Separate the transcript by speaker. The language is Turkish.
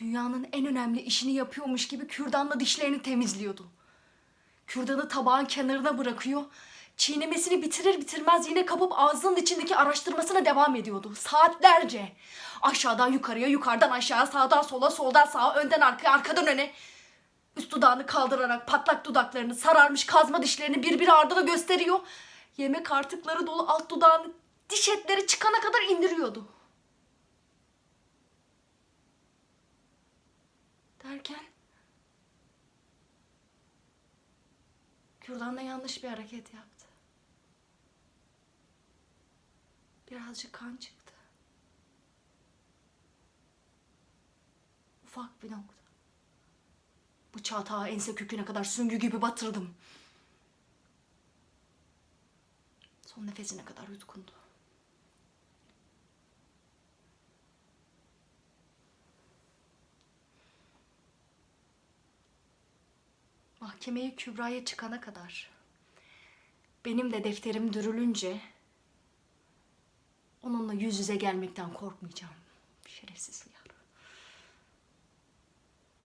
Speaker 1: Dünyanın en önemli işini yapıyormuş gibi kürdanla dişlerini temizliyordu. Kürdanı tabağın kenarına bırakıyor. Çiğnemesini bitirir bitirmez yine kapıp ağzının içindeki araştırmasına devam ediyordu. Saatlerce. Aşağıdan yukarıya, yukarıdan aşağı, sağdan sola, soldan sağa, önden arkaya, arkadan öne. Üst dudağını kaldırarak patlak dudaklarını, sararmış kazma dişlerini birbiri ardına gösteriyor. Yemek artıkları dolu alt dudağını diş etleri çıkana kadar indiriyordu. Kürdanla yanlış bir hareket yaptı. Birazcık kan çıktı. Ufak bir nokta. Bıçağı ta ense köküne kadar süngü gibi batırdım. Son nefesine kadar yutkundu. Mahkemeye Kübra'ya çıkana kadar benim de defterim dürülünce onunla yüz yüze gelmekten korkmayacağım. Şerefsiz ya.